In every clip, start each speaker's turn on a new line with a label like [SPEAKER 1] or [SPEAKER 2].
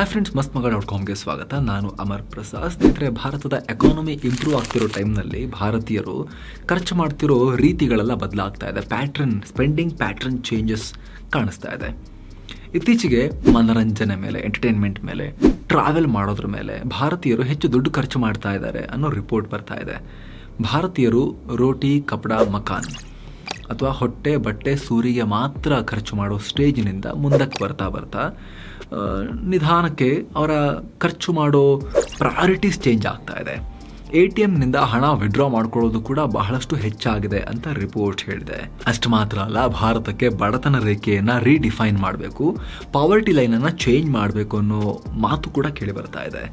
[SPEAKER 1] Hi friends ಮಸ್ತ್ ಮಗ dot ಕಾಮ್ಗೆ ಸ್ವಾಗತ. ನಾನು ಅಮರ್ ಪ್ರಸಾದ್. ಸ್ನೇಹಿತರೆ, ಭಾರತದ ಎಕಾನಮಿ ಇಂಪ್ರೂವ್ ಆಗ್ತಿರೋ ಟೈಮ್ನಲ್ಲಿ ಭಾರತೀಯರು ಖರ್ಚು ಮಾಡ್ತಿರೋ ರೀತಿಗಳೆಲ್ಲ ಬದಲಾಗ್ತಾ ಇದೆ. ಪ್ಯಾಟ್ರನ್ ಸ್ಪೆಂಡಿಂಗ್ ಪ್ಯಾಟ್ರನ್ ಚೇಂಜಸ್ ಕಾಣಿಸ್ತಾ ಇದೆ. ಇತ್ತೀಚೆಗೆ ಮನರಂಜನೆ ಮೇಲೆ ಎಂಟರ್ಟೈನ್ಮೆಂಟ್ ಮೇಲೆ ಟ್ರಾವೆಲ್ ಮಾಡೋದ್ರ ಮೇಲೆ ಭಾರತೀಯರು ಹೆಚ್ಚು ದುಡ್ಡು ಖರ್ಚು ಮಾಡ್ತಾ ಇದ್ದಾರೆ ಅನ್ನೋ ರಿಪೋರ್ಟ್ ಬರ್ತಾ ಇದೆ. ಭಾರತೀಯರು ರೋಟಿ, ಕಪಡ ಮಕಾನ್ ಅಥವಾ ಹೊಟ್ಟೆ ಬಟ್ಟೆ ಸೂರಿಗೆ ಮಾತ್ರ ಖರ್ಚು ಮಾಡೋ ಸ್ಟೇಜಿನಿಂದ ಮುಂದಕ್ಕೆ ಬರ್ತಾ ಬರ್ತಾ ನಿಧಾನಕ್ಕೆ ಅವರ ಖರ್ಚು ಮಾಡೋ ಪ್ರಯಾರಿಟೀಸ್ ಚೇಂಜ್ ಆಗ್ತಾ ಇದೆ. ಎ ಟಿ ಎಮ್ನಿಂದ ಹಣ ವಿಡ್ರಾ ಮಾಡ್ಕೊಳ್ಳೋದು ಕೂಡ ಬಹಳಷ್ಟು ಹೆಚ್ಚಾಗಿದೆ ಅಂತ ರಿಪೋರ್ಟ್ ಹೇಳಿದೆ. ಅಷ್ಟು ಮಾತ್ರ ಅಲ್ಲ, ಭಾರತಕ್ಕೆ ಬಡತನ ರೇಖೆಯನ್ನು ರೀಡಿಫೈನ್ ಮಾಡಬೇಕು ಪಾವರ್ಟಿ ಲೈನನ್ನು ಚೇಂಜ್ ಮಾಡಬೇಕು ಅನ್ನೋ ಮಾತು ಕೂಡ ಕೇಳಿ ಬರ್ತಾ ಇದೆ.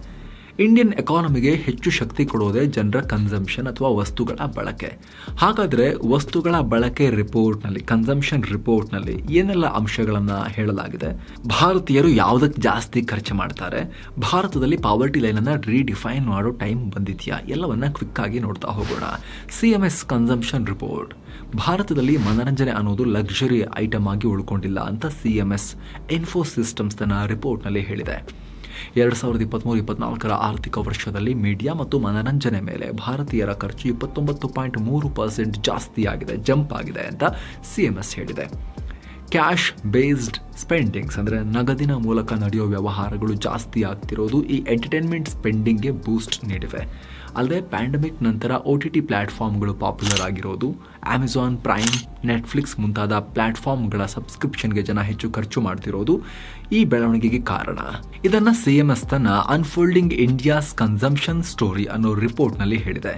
[SPEAKER 1] ಇಂಡಿಯನ್ ಎಕಾನಮಿಗೆ ಹೆಚ್ಚು ಶಕ್ತಿ ಕೊಡೋದೇ ಜನರ ಕನ್ಸಂಪ್ಷನ್ ಅಥವಾ ವಸ್ತುಗಳ ಬಳಕೆ. ಹಾಗಾದರೆ ವಸ್ತುಗಳ ಬಳಕೆ ರಿಪೋರ್ಟ್ನಲ್ಲಿ ಕನ್ಸಂಪ್ಷನ್ ರಿಪೋರ್ಟ್ನಲ್ಲಿ ಏನೆಲ್ಲ ಅಂಶಗಳನ್ನು ಹೇಳಲಾಗಿದೆ? ಭಾರತೀಯರು ಯಾವುದಕ್ಕೆ ಜಾಸ್ತಿ ಖರ್ಚು ಮಾಡ್ತಾರೆ? ಭಾರತದಲ್ಲಿ ಪಾವರ್ಟಿ ಲೈನನ್ನು ರೀಡಿಫೈನ್ ಮಾಡೋ ಟೈಮ್ ಬಂದಿದೆಯಾ? ಎಲ್ಲವನ್ನ ಕ್ವಿಕ್ ಆಗಿ ನೋಡ್ತಾ ಹೋಗೋಣ. C M S consumption report ಭಾರತದಲ್ಲಿ ಮನರಂಜನೆ ಅನ್ನೋದು ಲಕ್ಸುರಿ ಐಟಮ್ ಆಗಿ ಉಳ್ಕೊಂಡಿಲ್ಲ ಅಂತ ಸಿ ಎಂ ಎಸ್ ಇನ್ಫೋ ತನ್ನ ರಿಪೋರ್ಟ್ನಲ್ಲಿ ಹೇಳಿದೆ. ಎರಡು ಸಾವಿರದ ಇಪ್ಪತ್ತ್ಮೂರು ಇಪ್ಪತ್ನಾಲ್ಕರ ಆರ್ಥಿಕ ವರ್ಷದಲ್ಲಿ ಮೀಡಿಯಾ ಮತ್ತು ಮನರಂಜನೆ ಮೇಲೆ ಭಾರತೀಯರ ಖರ್ಚು ಇಪ್ಪತ್ತೊಂಬತ್ತು ಪಾಯಿಂಟ್ ಮೂರು ಪರ್ಸೆಂಟ್ ಜಾಸ್ತಿ ಆಗಿದೆ ಜಂಪ್ ಆಗಿದೆ ಅಂತ ಸಿ ಎಂ ಎಸ್ ಹೇಳಿದೆ. ಕ್ಯಾಶ್ ಬೇಸ್ಡ್ ಸ್ಪೆಂಡಿಂಗ್ಸ್ ಅಂದರೆ ನಗದಿನ ಮೂಲಕ ನಡೆಯೋ ವ್ಯವಹಾರಗಳು ಜಾಸ್ತಿ ಆಗ್ತಿರೋದು ಈ ಎಂಟರ್ಟೈನ್ಮೆಂಟ್ ಸ್ಪೆಂಡಿಂಗ್ಗೆ ಬೂಸ್ಟ್ ನೀಡಿವೆ. ಅಲ್ಲದೆ ಪ್ಯಾಂಡಮಿಕ್ ನಂತರ ಒ ಟಿ ಟಿ ಪ್ಲ್ಯಾಟ್ಫಾರ್ಮ್ಗಳು ಪಾಪ್ಯುಲರ್ ಆಗಿರೋದು ಅಮೆಝಾನ್ ಪ್ರೈಮ್ ನೆಟ್ಫ್ಲಿಕ್ಸ್ ಮುಂತಾದ ಪ್ಲ್ಯಾಟ್ಫಾರ್ಮ್ಗಳ ಸಬ್ಸ್ಕ್ರಿಪ್ಷನ್ಗೆ ಜನ ಹೆಚ್ಚು ಖರ್ಚು ಮಾಡ್ತಿರೋದು ಈ ಬೆಳವಣಿಗೆಗೆ ಕಾರಣ. ಇದನ್ನು ಸಿ ಎಂ ಎಸ್ ತನ್ನ ಅನ್ಫೋಲ್ಡಿಂಗ್ ಇಂಡಿಯಾಸ್ ಕನ್ಸಂಪ್ಷನ್ ಸ್ಟೋರಿ ಅನ್ನೋ ರಿಪೋರ್ಟ್ನಲ್ಲಿ ಹೇಳಿದೆ.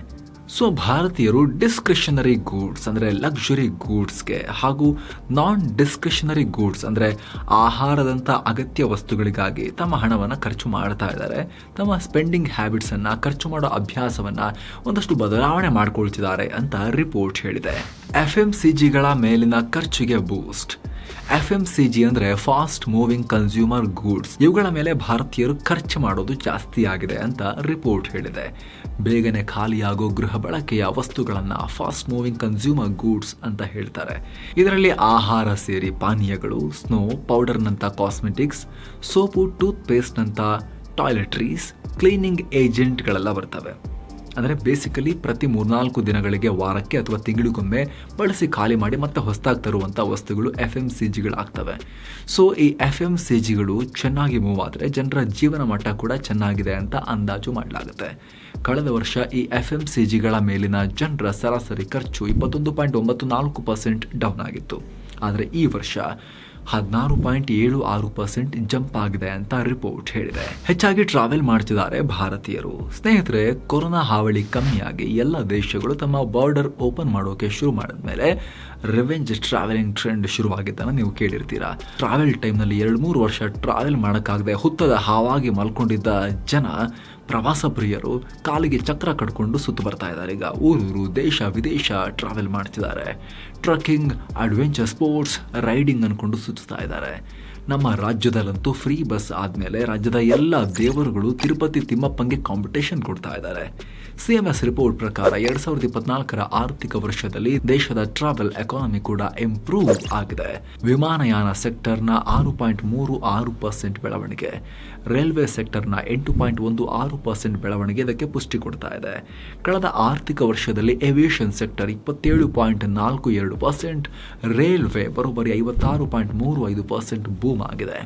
[SPEAKER 1] ಸೊ ಭಾರತೀಯರು ಡಿಸ್ಕ್ರಿಷನರಿ ಗೂಡ್ಸ್ ಅಂದರೆ ಲಕ್ಸುರಿ ಗೂಡ್ಸ್ಗೆ ಹಾಗೂ ನಾನ್ ಡಿಸ್ಕ್ರಿಷನರಿ ಗೂಡ್ಸ್ ಅಂದರೆ ಆಹಾರದಂಥ ಅಗತ್ಯ ವಸ್ತುಗಳಿಗಾಗಿ ತಮ್ಮ ಹಣವನ್ನು ಖರ್ಚು ಮಾಡ್ತಾ ಇದ್ದಾರೆ. ತಮ್ಮ ಸ್ಪೆಂಡಿಂಗ್ ಹ್ಯಾಬಿಟ್ಸನ್ನು ಖರ್ಚು ಮಾಡೋ ಅಭ್ಯಾಸವನ್ನು ಒಂದಷ್ಟು ಬದಲಾವಣೆ ಮಾಡಿಕೊಳ್ತಿದ್ದಾರೆ ಅಂತ ರಿಪೋರ್ಟ್ ಹೇಳಿದೆ. ಎಫ್ ಎಂ ಸಿ ಜಿಗಳ ಮೇಲಿನ ಖರ್ಚಿಗೆ boost. F M C G ಅಂದರೆ ಫಾಸ್ಟ್ ಮೂವಿಂಗ್ ಕನ್ಸ್ಯೂಮರ್ ಗೂಡ್ಸ್. ಇವುಗಳ ಮೇಲೆ ಭಾರತೀಯರು ಖರ್ಚು ಮಾಡೋದು ಜಾಸ್ತಿ ಆಗಿದೆ ಅಂತ ರಿಪೋರ್ಟ್ ಹೇಳಿದೆ. ಬೇಗನೆ ಖಾಲಿಯಾಗೋ ಗೃಹ ಬಳಕೆಯ ವಸ್ತುಗಳನ್ನು ಫಾಸ್ಟ್ ಮೂವಿಂಗ್ ಕನ್ಸ್ಯೂಮರ್ ಗೂಡ್ಸ್ ಅಂತ ಹೇಳ್ತಾರೆ. ಇದರಲ್ಲಿ ಆಹಾರ ಸೇರಿ ಪಾನೀಯಗಳು, ಸ್ನೋ, ಪೌಡರ್ನಂಥ ಕಾಸ್ಮೆಟಿಕ್ಸ್, ಸೋಪು ಟೂತ್ ಪೇಸ್ಟ್ನಂಥ ಟಾಯ್ಲೆಟ್ರೀಸ್, ಕ್ಲೀನಿಂಗ್ ಏಜೆಂಟ್ಗಳೆಲ್ಲ ಬರ್ತವೆ. ಅಂದರೆ ಬೇಸಿಕಲಿ ಪ್ರತಿ ಮೂರ್ನಾಲ್ಕು ದಿನಗಳಿಗೆ ವಾರಕ್ಕೆ ಅಥವಾ ತಿಂಗಳಿಗೊಮ್ಮೆ ಬಳಸಿ ಖಾಲಿ ಮಾಡಿ ಮತ್ತೆ ಹೊಸದಾಗಿ ತರುವಂಥ ವಸ್ತುಗಳು ಎಫ್ ಎಂ ಸಿ ಜಿಗಳಾಗ್ತವೆ ಸೊ ಈ ಎಫ್ ಎಂ ಸಿ ಜಿಗಳು ಚೆನ್ನಾಗಿ ಮೂವ್ ಆದರೆ ಜನರ ಜೀವನ ಮಟ್ಟ ಕೂಡ ಚೆನ್ನಾಗಿದೆ ಅಂತ ಅಂದಾಜು ಮಾಡಲಾಗುತ್ತೆ. ಕಳೆದ ವರ್ಷ ಈ ಎಫ್ ಎಂ ಸಿ ಜಿಗಳ ಮೇಲಿನ ಜನರ ಸರಾಸರಿ ಖರ್ಚು ಇಪ್ಪತ್ತೊಂದು ಪಾಯಿಂಟ್ ಒಂಬತ್ತು ನಾಲ್ಕು ಪರ್ಸೆಂಟ್ ಡೌನ್ ಆಗಿತ್ತು. ಆದರೆ ಈ ವರ್ಷ ಹದಿನಾರು ಪಾಯಿಂಟ್ ಏಳು ಆರು ಪರ್ಸೆಂಟ್ ಜಂಪ್ ಆಗಿದೆ ಅಂತ ರಿಪೋರ್ಟ್ ಹೇಳಿದೆ. ಹೆಚ್ಚಾಗಿ ಟ್ರಾವೆಲ್ ಮಾಡ್ತಿದ್ದಾರೆ ಭಾರತೀಯರು. ಸ್ನೇಹಿತರೆ, ಕೊರೋನಾ ಹಾವಳಿ ಕಮ್ಮಿಯಾಗಿ ಎಲ್ಲ ದೇಶಗಳು ತಮ್ಮ ಬಾರ್ಡರ್ ಓಪನ್ ಮಾಡೋಕೆ ಶುರು ಮಾಡಿದ ಮೇಲೆ ರೆವೆಂಜ್ ಟ್ರಾವೆಲಿಂಗ್ ಟ್ರೆಂಡ್ ಶುರುವಾಗಿದ್ದನ್ನು ನೀವು ಕೇಳಿರ್ತೀರಾ. ಟ್ರಾವೆಲ್ ಟೈಮ್ನಲ್ಲಿ ಎರಡು ಮೂರು ವರ್ಷ ಟ್ರಾವೆಲ್ ಮಾಡೋಕ್ಕಾಗದೆ ಹುತ್ತದ ಹಾವಾಗಿ ಮಲ್ಕೊಂಡಿದ್ದ ಜನ ಪ್ರವಾಸ ಪ್ರಿಯರು ಕಾಲಿಗೆ ಚಕ್ರ ಕಟ್ಕೊಂಡು ಸುತ್ತು ಬರ್ತಾ ಇದ್ದಾರೆ. ಈಗ ಊರೂರು ದೇಶ ವಿದೇಶ ಟ್ರಾವೆಲ್ ಮಾಡ್ತಿದ್ದಾರೆ. ಟ್ರಕ್ಕಿಂಗ್ ಅಡ್ವೆಂಚರ್ ಸ್ಪೋರ್ಟ್ಸ್ ರೈಡಿಂಗ್ ಅಂದ್ಕೊಂಡು ಸುತ್ತಾ ಇದ್ದಾರೆ. ನಮ್ಮ ರಾಜ್ಯದಲ್ಲಂತೂ ಫ್ರೀ ಬಸ್ ಆದಮೇಲೆ ರಾಜ್ಯದ ಎಲ್ಲ ದೇವರುಗಳು ತಿರುಪತಿ ತಿಮ್ಮಪ್ಪಂಗೆ ಕಾಂಪಿಟೇಷನ್ ಕೊಡ್ತಾ ಇದ್ದಾರೆ. ಸಿ ಎಂ ಎಸ್ ರಿಪೋರ್ಟ್ ಪ್ರಕಾರ ಎರಡ್ ಸಾವಿರದ ಇಪ್ಪತ್ನಾಲ್ಕರ ಆರ್ಥಿಕ ವರ್ಷದಲ್ಲಿ ದೇಶದ ಟ್ರಾವೆಲ್ ಎಕಾನಮಿ ಕೂಡ ಇಂಪ್ರೂವ್ ಆಗಿದೆ. ವಿಮಾನಯಾನ ಸೆಕ್ಟರ್ನ ಆರು ಪಾಯಿಂಟ್ ಮೂರು ಆರು ಪರ್ಸೆಂಟ್ ಬೆಳವಣಿಗೆ. ರೈಲ್ವೆ ಸೆಕ್ಟರ್ನ ಎಂಟು ಪಾಯಿಂಟ್ ಒಂದು ಆರು ಪರ್ಸೆಂಟ್ ಬೆಳವಣಿಗೆ ಇದಕ್ಕೆ ಪುಷ್ಟಿ ಕೊಡ್ತಾ ಇದೆ. ಕಳೆದ ಆರ್ಥಿಕ ವರ್ಷದಲ್ಲಿ ಏವಿಯೇಷನ್ ಸೆಕ್ಟರ್ ಇಪ್ಪತ್ತೇಳು ಪಾಯಿಂಟ್ ನಾಲ್ಕು ಎರಡು ಪರ್ಸೆಂಟ್ ರೈಲ್ವೆ ಬರೋಬ್ಬರಿ ಐವತ್ತಾರು ಪಾಯಿಂಟ್ ಮೂರು ಐದು ಪರ್ಸೆಂಟ್ ಬೂಮ್ ಆಗಿದೆ.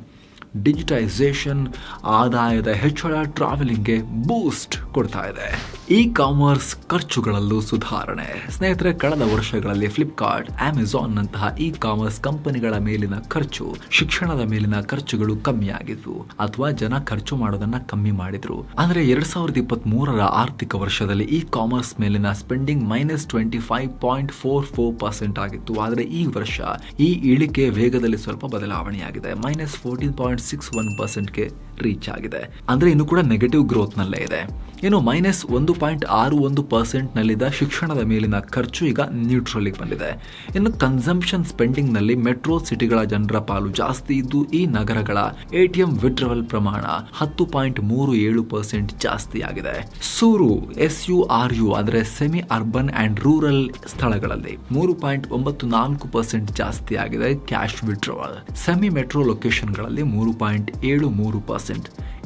[SPEAKER 1] ಡಿಜಿಟೈಸೇಷನ್ ಆದಾಯದ ಹೆಚ್ಚಳ ಟ್ರಾವೆಲಿಂಗ್ಗೆ ಬೂಸ್ಟ್ ಕೊಡ್ತಾ ಇದೆ. ಇ ಕಾಮರ್ಸ್ ಖರ್ಚುಗಳಲ್ಲೂ ಸುಧಾರಣೆ. ಸ್ನೇಹಿತರೆ, ಕಳೆದ ವರ್ಷಗಳಲ್ಲಿ ಫ್ಲಿಪ್ಕಾರ್ಟ್ ಅಮೆಝಾನ್ ನಂತಹ ಇ ಕಾಮರ್ಸ್ ಕಂಪನಿಗಳ ಮೇಲಿನ ಖರ್ಚು ಶಿಕ್ಷಣದ ಮೇಲಿನ ಖರ್ಚುಗಳು ಕಮ್ಮಿ ಆಗಿದ್ವು ಅಥವಾ ಜನ ಖರ್ಚು ಮಾಡೋದನ್ನ ಕಮ್ಮಿ ಮಾಡಿದ್ರು. ಅಂದ್ರೆ ಎರಡ್ ಸಾವಿರದ ಇಪ್ಪತ್ತ್ ಮೂರರ ಆರ್ಥಿಕ ವರ್ಷದಲ್ಲಿ ಇ ಕಾಮರ್ಸ್ ಮೇಲಿನ spending minus twenty five point four four percent ಆಗಿತ್ತು. ಆದರೆ ಈ ವರ್ಷ ಈ ಇಳಿಕೆ ವೇಗದಲ್ಲಿ ಸ್ವಲ್ಪ ಬದಲಾವಣೆಯಾಗಿದೆ. Minus fourteen point six one percent के ರೀಚ್ ಆಗಿದೆ. ಅಂದ್ರೆ ಇನ್ನು ಕೂಡ ನೆಗೆಟಿವ್ ಗ್ರೋತ್ ನಲ್ಲೇ ಇದೆ. ಏನು ಮೈನಸ್ ಒಂದು ಪಾಯಿಂಟ್ ಆರು ಒಂದು ಪರ್ಸೆಂಟ್ ನಲ್ಲಿದ್ದ ಶಿಕ್ಷಣದ ಮೇಲಿನ ಖರ್ಚು ಈಗ ನ್ಯೂಟ್ರಲಿಗೆ ಬಂದಿದೆ. ಇನ್ನು ಕನ್ಸಂಪ್ಷನ್ ಸ್ಪೆಂಡಿಂಗ್ನಲ್ಲಿ ಮೆಟ್ರೋ ಸಿಟಿಗಳ ಜನರ ಪಾಲು ಜಾಸ್ತಿ ಇದ್ದು ಈ ನಗರಗಳ ಎಟಿಎಂ ವಿಡ್ರವಲ್ ಪ್ರಮಾಣ ಹತ್ತು ಪಾಯಿಂಟ್ ಮೂರು ಏಳು ಪರ್ಸೆಂಟ್ ಜಾಸ್ತಿ ಆಗಿದೆ. ಸೂರು ಎಸ್ ಯು ಆರ್ ಯು ಅಂದ್ರೆ ಸೆಮಿ ಅರ್ಬನ್ ಅಂಡ್ ರೂರಲ್ ಸ್ಥಳಗಳಲ್ಲಿ ಮೂರು ಪಾಯಿಂಟ್ ಒಂಬತ್ತು ನಾಲ್ಕು ಪರ್ಸೆಂಟ್ ಜಾಸ್ತಿ ಆಗಿದೆ ಕ್ಯಾಶ್ ವಿಡ್ರವಲ್ ಸೆಮಿ ಮೆಟ್ರೋ ಲೊಕೇಶನ್ಗಳಲ್ಲಿ ಮೂರು ಪಾಯಿಂಟ್ ಏಳು ಮೂರು ಪರ್ಸೆಂಟ್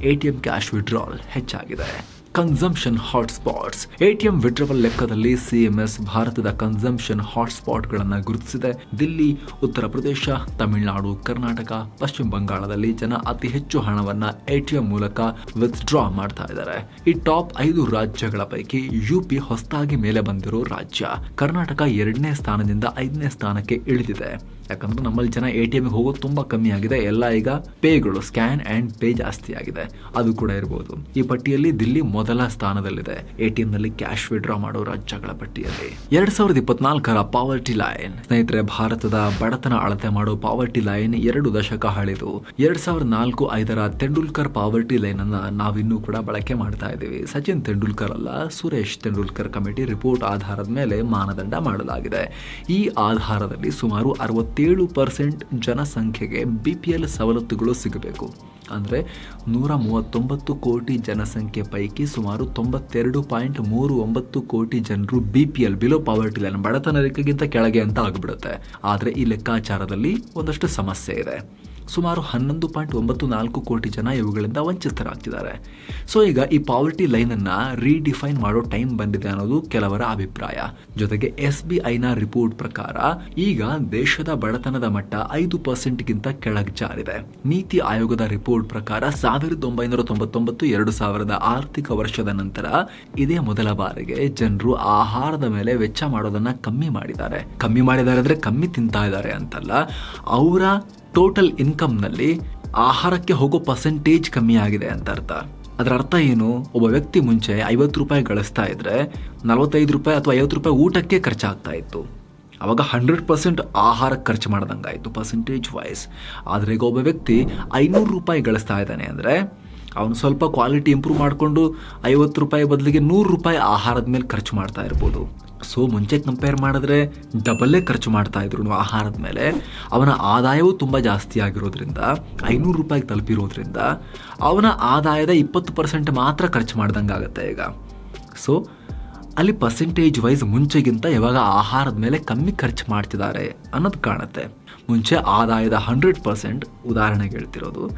[SPEAKER 1] ಎಟಿಎಂ ಕ್ಯಾಶ್ ವಿಡ್ರಾಲ್ ಹೆಚ್ಚಾಗಿದೆ. ಕನ್ಸಂಪ್ಷನ್ ಹಾಟ್ಸ್ಪಾಟ್ಸ್ ಎಟಿಎಂ ವಿಡ್ರಾವಲ್ ಲೆಕ್ಕದಲ್ಲಿ ಸಿಎಂಎಸ್ ಭಾರತದ ಕನ್ಸಂಪ್ಷನ್ ಹಾಟ್ಸ್ಪಾಟ್ಗಳನ್ನು ಗುರುತಿಸಿದೆ. ದಿಲ್ಲಿ, ಉತ್ತರ ಪ್ರದೇಶ, ತಮಿಳುನಾಡು, ಕರ್ನಾಟಕ, ಪಶ್ಚಿಮ ಬಂಗಾಳದಲ್ಲಿ ಜನ ಅತಿ ಹೆಚ್ಚು ಹಣವನ್ನ ಎಟಿಎಂ ಮೂಲಕ ವಿತ್ಡ್ರಾ ಮಾಡ್ತಾ ಇದ್ದಾರೆ. ಈ ಟಾಪ್ ಐದು ರಾಜ್ಯಗಳ ಪೈಕಿ ಯುಪಿ ಹೊಸದಾಗಿ ಮೇಲೆ ಬಂದಿರೋ ರಾಜ್ಯ ಕರ್ನಾಟಕ ಎರಡನೇ ಸ್ಥಾನದಿಂದ ಐದನೇ ಸ್ಥಾನಕ್ಕೆ ಇಳಿದಿದೆ. ಯಾಕಂದ್ರೆ ನಮ್ಮಲ್ಲಿ ಜನ ಎ ಟಿ ಎಮ್ಗೆ ಹೋಗೋದು ತುಂಬಾ ಕಮ್ಮಿ ಆಗಿದೆ. ಎಲ್ಲ ಈಗ ಪೇಗಳು, ಸ್ಕ್ಯಾನ್ ಅಂಡ್ ಪೇ ಜಾಸ್ತಿ ಆಗಿದೆ. ಅದು ಕೂಡ ಇರಬಹುದು ಈ ಪಟ್ಟಿಯಲ್ಲಿ ದಿಲ್ಲಿ ಮೊದಲ ಸ್ಥಾನದಲ್ಲಿದೆ. ಎ ಟಿ ನಲ್ಲಿ ಕ್ಯಾಶ್ ವಿಡ್ರಾ ಮಾಡೋ ರಾಜ್ಯಗಳ ಪಟ್ಟಿಯಲ್ಲಿ. ಎರಡ್ ಸಾವಿರದ ಇಪ್ಪತ್ನಾಲ್ಕರ ಪಾವರ್ಟಿ ಲೈನ್. ಸ್ನೇಹಿತರೆ, ಭಾರತದ ಬಡತನ ಅಳತೆ ಮಾಡೋ ಪಾವರ್ಟಿ ಲೈನ್ ಎರಡು ದಶಕ ಹಳೆದು. ಎರಡ್ ಸಾವಿರದ ನಾಲ್ಕು ಐದರ ತೆಂಡೂಲ್ಕರ್ ಪಾವರ್ಟಿ ಲೈನ್ ಅನ್ನ ನಾವಿನ್ನೂ ಕೂಡ ಬಳಕೆ ಮಾಡ್ತಾ ಇದ್ದೀವಿ. ಸಚಿನ್ ತೆಂಡೂಲ್ಕರ್ ಅಲ್ಲ, ಸುರೇಶ್ ತೆಂಡೂಲ್ಕರ್ ಕಮಿಟಿ ರಿಪೋರ್ಟ್ ಆಧಾರದ ಮೇಲೆ ಮಾನದಂಡ ಮಾಡಲಾಗಿದೆ. ಈ ಆಧಾರದಲ್ಲಿ ಸುಮಾರು ಅರವತ್ತೇಳು ಪರ್ಸೆಂಟ್ ಜನಸಂಖ್ಯೆಗೆ ಬಿ ಪಿ ಎಲ್ ಸವಲತ್ತುಗಳು ಸಿಗಬೇಕು. ಅಂದರೆ ನೂರ ಮೂವತ್ತೊಂಬತ್ತು ಕೋಟಿ ಜನಸಂಖ್ಯೆ ಪೈಕಿ ಸುಮಾರು ತೊಂಬತ್ತೆರಡು ಪಾಯಿಂಟ್ ಮೂರು ಒಂಬತ್ತು ಕೋಟಿ ಜನರು B P L below poverty line ಬಡತನ ರೇಖೆಗಿಂತ ಕೆಳಗೆ ಅಂತ ಆಗಿಬಿಡುತ್ತೆ. ಆದರೆ ಈ ಲೆಕ್ಕಾಚಾರದಲ್ಲಿ ಒಂದಷ್ಟು ಸಮಸ್ಯೆ ಇದೆ. ಸುಮಾರು ಹನ್ನೊಂದು ಪಾಯಿಂಟ್ ಒಂಬತ್ತು ನಾಲ್ಕು ಕೋಟಿ ಜನ ಇವುಗಳಿಂದ ವಂಚಿತರಾಗ್ತಿದ್ದಾರೆ. ಸೊ ಈಗ ಈ ಪಾವರ್ಟಿ ಲೈನನ್ನು ರೀಡಿಫೈನ್ ಮಾಡೋ ಟೈಮ್ ಬಂದಿದೆ ಅನ್ನೋದು ಕೆಲವರ ಅಭಿಪ್ರಾಯ. ಜೊತೆಗೆ ಎಸ್ ಬಿ ಐನ ರಿಪೋರ್ಟ್ ಪ್ರಕಾರ ಈಗ ದೇಶದ ಬಡತನದ ಮಟ್ಟ ಐದು ಪರ್ಸೆಂಟ್ಗಿಂತ ಕೆಳಗೆ ಜಾರಿದೆ. ನೀತಿ ಆಯೋಗದ ರಿಪೋರ್ಟ್ ಪ್ರಕಾರ ಸಾವಿರದ ಒಂಬೈನೂರ ತೊಂಬತ್ತೊಂಬತ್ತು ಎರಡು ಸಾವಿರದ ಆರ್ಥಿಕ ವರ್ಷದ ನಂತರ ಇದೇ ಮೊದಲ ಬಾರಿಗೆ ಜನರು ಆಹಾರದ ಮೇಲೆ ವೆಚ್ಚ ಮಾಡೋದನ್ನ ಕಮ್ಮಿ ಮಾಡಿದ್ದಾರೆ. ಕಮ್ಮಿ ಮಾಡಿದ್ದಾರೆ ಅಂದ್ರೆ ಕಮ್ಮಿ ತಿಂತಾ ಇದ್ದಾರೆ ಅಂತಲ್ಲ, ಅವರ ಟೋಟಲ್ ಇನ್ಕಮ್ನಲ್ಲಿ ಆಹಾರಕ್ಕೆ ಹೋಗೋ ಪರ್ಸೆಂಟೇಜ್ ಕಮ್ಮಿ ಆಗಿದೆ ಅಂತ ಅರ್ಥ. ಅದರ ಅರ್ಥ ಏನು? ಒಬ್ಬ ವ್ಯಕ್ತಿ ಮುಂಚೆ ಐವತ್ತು ರೂಪಾಯಿ ಗಳಿಸ್ತಾ ಇದ್ರೆ ನಲವತ್ತೈದು ರೂಪಾಯಿ ಅಥವಾ ಐವತ್ತು ರೂಪಾಯಿ ಊಟಕ್ಕೆ ಖರ್ಚಾಗ್ತಾ ಇತ್ತು. ಅವಾಗ ಹಂಡ್ರೆಡ್ ಪರ್ಸೆಂಟ್ ಆಹಾರಕ್ಕೆ ಖರ್ಚು ಮಾಡ್ದಂಗಾಯಿತು ಪರ್ಸೆಂಟೇಜ್ ವೈಸ್ ಆದರೆ ಈಗ ಒಬ್ಬ ವ್ಯಕ್ತಿ ಐನೂರು ರೂಪಾಯಿ ಗಳಿಸ್ತಾ ಇದ್ದಾನೆ ಅಂದರೆ ಅವನು ಸ್ವಲ್ಪ ಕ್ವಾಲಿಟಿ ಇಂಪ್ರೂವ್ ಮಾಡಿಕೊಂಡು ಐವತ್ತು ರೂಪಾಯಿ ಬದಲಿಗೆ ನೂರು ರೂಪಾಯಿ ಆಹಾರದ ಮೇಲೆ ಖರ್ಚು ಮಾಡ್ತಾ ಇರ್ಬೋದು. ಸೊ ಮುಂಚೆ ಕಂಪೇರ್ ಮಾಡಿದ್ರೆ ಡಬಲ್ಲೇ ಖರ್ಚು ಮಾಡ್ತಾ ಇದ್ರು ಆಹಾರದ ಮೇಲೆ. ಅವನ ಆದಾಯವೂ ತುಂಬ ಜಾಸ್ತಿ ಆಗಿರೋದ್ರಿಂದ, ಐನೂರು ರೂಪಾಯಿಗೆ ತಲುಪಿರೋದ್ರಿಂದ ಅವನ ಆದಾಯದ ಇಪ್ಪತ್ತು ಪರ್ಸೆಂಟ್ ಮಾತ್ರ ಖರ್ಚು ಮಾಡ್ದಂಗೆ ಆಗುತ್ತೆ ಈಗ. ಸೊ ಅಲ್ಲಿ ಪರ್ಸೆಂಟೇಜ್ ವೈಸ್ ಮುಂಚೆಗಿಂತ ಯಾವಾಗ ಆಹಾರದ ಮೇಲೆ ಕಮ್ಮಿ ಖರ್ಚು ಮಾಡ್ತಿದ್ದಾರೆ ಅನ್ನೋದು ಕಾಣುತ್ತೆ. ಮುಂಚೆ ಆದಾಯದ ಹಂಡ್ರೆಡ್ ಪರ್ಸೆಂಟ್ ಉದಾಹರಣೆಗೆ ಹೇಳ್ತಿರೋದು.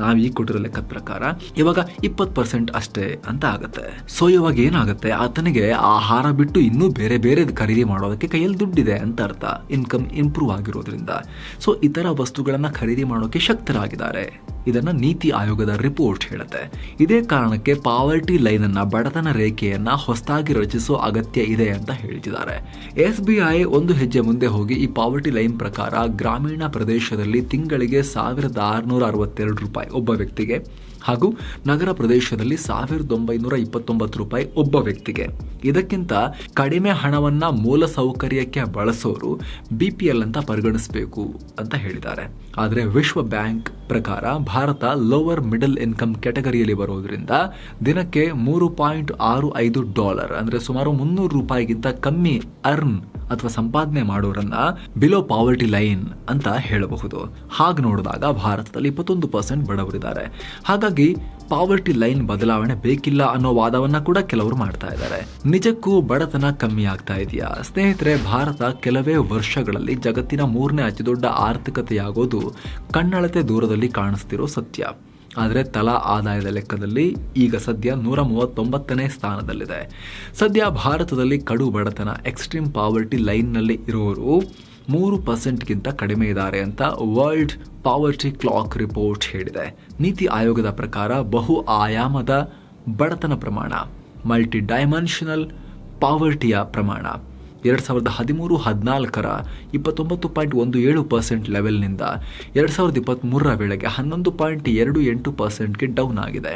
[SPEAKER 1] ನಾವು ಈಗ ಕೊಟ್ಟಿರೋ ಲೆಕ್ಕದ ಪ್ರಕಾರ ಇವಾಗ ಇಪ್ಪತ್ತು ಪರ್ಸೆಂಟ್ ಅಷ್ಟೇ ಅಂತ ಆಗುತ್ತೆ. ಸೊ ಇವಾಗ ಏನಾಗುತ್ತೆ? ಆತನಿಗೆ ಆಹಾರ ಬಿಟ್ಟು ಇನ್ನೂ ಬೇರೆ ಬೇರೆ ಖರೀದಿ ಮಾಡೋದಕ್ಕೆ ಕೈಯಲ್ಲಿ ದುಡ್ಡಿದೆ ಅಂತ ಅರ್ಥ. ಇನ್ಕಮ್ ಇಂಪ್ರೂವ್ ಆಗಿರೋದ್ರಿಂದ. ಸೊ ಇತರ ವಸ್ತುಗಳನ್ನು ಖರೀದಿ ಮಾಡೋಕೆ ಶಕ್ತರಾಗಿದ್ದಾರೆ. ಇದನ್ನ ನೀತಿ ಆಯೋಗದ ರಿಪೋರ್ಟ್ ಹೇಳುತ್ತೆ. ಇದೇ ಕಾರಣಕ್ಕೆ ಪಾವರ್ಟಿ ಲೈನನ್ನು ಬಡತನ ರೇಖೆಯನ್ನ ಹೊಸದಾಗಿ ರಚಿಸೋ ಅಗತ್ಯ ಇದೆ ಅಂತ ಹೇಳ್ತಿದ್ದಾರೆ. ಎಸ್ ಬಿ ಐ ಒಂದು ಹೆಜ್ಜೆ ಮುಂದೆ ಹೋಗಿ ಈ ಪಾವರ್ಟಿ ಲೈನ್ ಪ್ರಕಾರ ಗ್ರಾಮೀಣ ಪ್ರದೇಶದಲ್ಲಿ ತಿಂಗಳಿಗೆ ಸಾವಿರದ ಆರುನೂರ ಅರವತ್ತೆರಡು ರೂಪಾಯಿ ಒಬ್ಬ ವ್ಯಕ್ತಿಗೆ ಹಾಗೂ ನಗರ ಪ್ರದೇಶದಲ್ಲಿ ಸಾವಿರದ ಒಂಬೈನೂರ ಇಪ್ಪತ್ತೊಂಬತ್ತು ರೂಪಾಯಿ ಒಬ್ಬ ವ್ಯಕ್ತಿಗೆ. ಇದಕ್ಕಿಂತ ಕಡಿಮೆ ಹಣವನ್ನ ಮೂಲ ಸೌಕರ್ಯಕ್ಕೆ ಬಳಸೋರು ಬಿ ಪಿ ಎಲ್ ಅಂತ ಪರಿಗಣಿಸಬೇಕು ಅಂತ ಹೇಳಿದ್ದಾರೆ. ಆದರೆ ವಿಶ್ವ ಬ್ಯಾಂಕ್ ಪ್ರಕಾರ ಭಾರತ ಲೋವರ್ ಮಿಡಲ್ ಇನ್ಕಮ್ ಕ್ಯಾಟಗರಿಯಲ್ಲಿ ಬರೋದ್ರಿಂದ ದಿನಕ್ಕೆ ಮೂರು ಪಾಯಿಂಟ್ ಆರು ಐದು ಡಾಲರ್, ಅಂದ್ರೆ ಸುಮಾರು ಮುನ್ನೂರು ರೂಪಾಯಿಗಿಂತ ಕಮ್ಮಿ ಅರ್ನ್ ಅಥವಾ ಸಂಪಾದನೆ ಮಾಡೋರನ್ನ ಬಿಲೋ ಪಾವರ್ಟಿ ಲೈನ್ ಅಂತ ಹೇಳಬಹುದು. ಹಾಗೆ ನೋಡಿದಾಗ ಭಾರತದಲ್ಲಿ ಇಪ್ಪತ್ತೊಂದು ಪರ್ಸೆಂಟ್ ಬಡವರಿದ್ದಾರೆ. ಹಾಗಾಗಿ ಪಾವರ್ಟಿ ಲೈನ್ ಬದಲಾವಣೆ ಬೇಕಿಲ್ಲ ಅನ್ನೋ ವಾದವನ್ನ ಕೂಡ ಕೆಲವರು ಮಾಡ್ತಾ ಇದ್ದಾರೆ. ನಿಜಕ್ಕೂ ಬಡತನ ಕಮ್ಮಿ ಆಗ್ತಾ ಇದೆಯಾ? ಸ್ನೇಹಿತರೆ, ಭಾರತ ಕೆಲವೇ ವರ್ಷಗಳಲ್ಲಿ ಜಗತ್ತಿನ ಮೂರನೇ ಅತಿದೊಡ್ಡ ಆರ್ಥಿಕತೆಯಾಗೋದು ಕಣ್ಣಳತೆ ದೂರದಲ್ಲಿ ಕಾಣಿಸ್ತಿರೋ ಸತ್ಯ. ಆದರೆ ತಲಾ ಆದಾಯದ ಲೆಕ್ಕದಲ್ಲಿ ಈಗ ಸದ್ಯ ನೂರ ಮೂವತ್ತೊಂಬತ್ತನೇ ಸ್ಥಾನದಲ್ಲಿದೆ. ಸದ್ಯ ಭಾರತದಲ್ಲಿ ಕಡು ಬಡತನ ಎಕ್ಸ್ಟ್ರೀಮ್ ಪಾವರ್ಟಿ ಲೈನ್ನಲ್ಲಿ ಇರೋರು ಮೂರು ಪರ್ಸೆಂಟ್ಗಿಂತ ಕಡಿಮೆ ಇದ್ದಾರೆ ಅಂತ ವರ್ಲ್ಡ್ ಪಾವರ್ಟಿ ಕ್ಲಾಕ್ ರಿಪೋರ್ಟ್ ಹೇಳಿದೆ. ನೀತಿ ಆಯೋಗದ ಪ್ರಕಾರ ಬಹು ಆಯಾಮದ ಬಡತನ ಪ್ರಮಾಣ ಮಲ್ಟಿ ಡೈಮೆನ್ಷನಲ್ ಪಾವರ್ಟಿಯ ಪ್ರಮಾಣ. ಎರಡು ಸಾವಿರದ ಹದಿಮೂರು ಹದಿನಾಲ್ಕರ ಇಪ್ಪತ್ತೊಂಬತ್ತು ಪಾಯಿಂಟ್ ಒಂದು ಏಳು ಪರ್ಸೆಂಟ್ ಲೆವೆಲ್ನಿಂದ ಎರಡು ಸಾವಿರದ ಇಪ್ಪತ್ತ್ಮೂರರ ವೇಳೆಗೆ ಹನ್ನೊಂದು ಪಾಯಿಂಟ್ ಎರಡು ಎಂಟು ಪರ್ಸೆಂಟ್ಗೆ ಡೌನ್ ಆಗಿದೆ.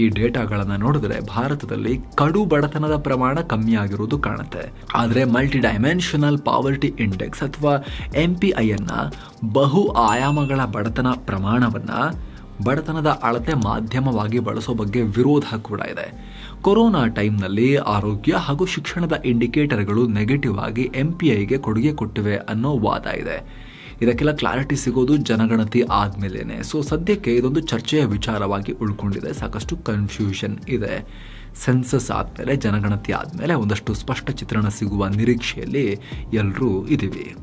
[SPEAKER 1] ಈ ಡೇಟಾಗಳನ್ನು ನೋಡಿದ್ರೆ ಭಾರತದಲ್ಲಿ ಕಡು ಬಡತನದ ಪ್ರಮಾಣ ಕಮ್ಮಿ ಆಗಿರುವುದು ಕಾಣುತ್ತೆ. ಆದರೆ ಮಲ್ಟಿ ಡೈಮೆನ್ಷನಲ್ ಪಾವರ್ಟಿ ಇಂಡೆಕ್ಸ್ ಅಥವಾ ಎಂ ಪಿ ಐಯನ್ನು ಬಹು ಆಯಾಮಗಳ ಬಡತನ ಪ್ರಮಾಣವನ್ನು ಬಡತನದ ಅಳತೆ ಮಾಧ್ಯಮವಾಗಿ ಬಳಸೋ ಬಗ್ಗೆ ವಿರೋಧ ಕೂಡ ಇದೆ. ಕೊರೋನಾ ಟೈಮ್ನಲ್ಲಿ ಆರೋಗ್ಯ ಹಾಗೂ ಶಿಕ್ಷಣದ ಇಂಡಿಕೇಟರ್ಗಳು ನೆಗೆಟಿವ್ ಆಗಿ ಎಂ ಪಿ ಐಗೆ ಕೊಡುಗೆ ಕೊಟ್ಟಿವೆ ಅನ್ನೋ ವಾದ ಇದೆ. ಇದಕ್ಕೆಲ್ಲ ಕ್ಲಾರಿಟಿ ಸಿಗೋದು ಜನಗಣತಿ ಆದಮೇಲೆ ಸೊ ಸದ್ಯಕ್ಕೆ ಇದೊಂದು ಚರ್ಚೆಯ ವಿಚಾರವಾಗಿ ಉಳ್ಕೊಂಡಿದೆ. ಸಾಕಷ್ಟು ಕನ್ಫ್ಯೂಷನ್ ಇದೆ. ಸೆನ್ಸಸ್ ಆದಮೇಲೆ, ಜನಗಣತಿ ಆದಮೇಲೆ ಒಂದಷ್ಟು ಸ್ಪಷ್ಟ ಚಿತ್ರಣ ಸಿಗುವ ನಿರೀಕ್ಷೆಯಲ್ಲಿ ಎಲ್ಲರೂ ಇದ್ದೀವಿ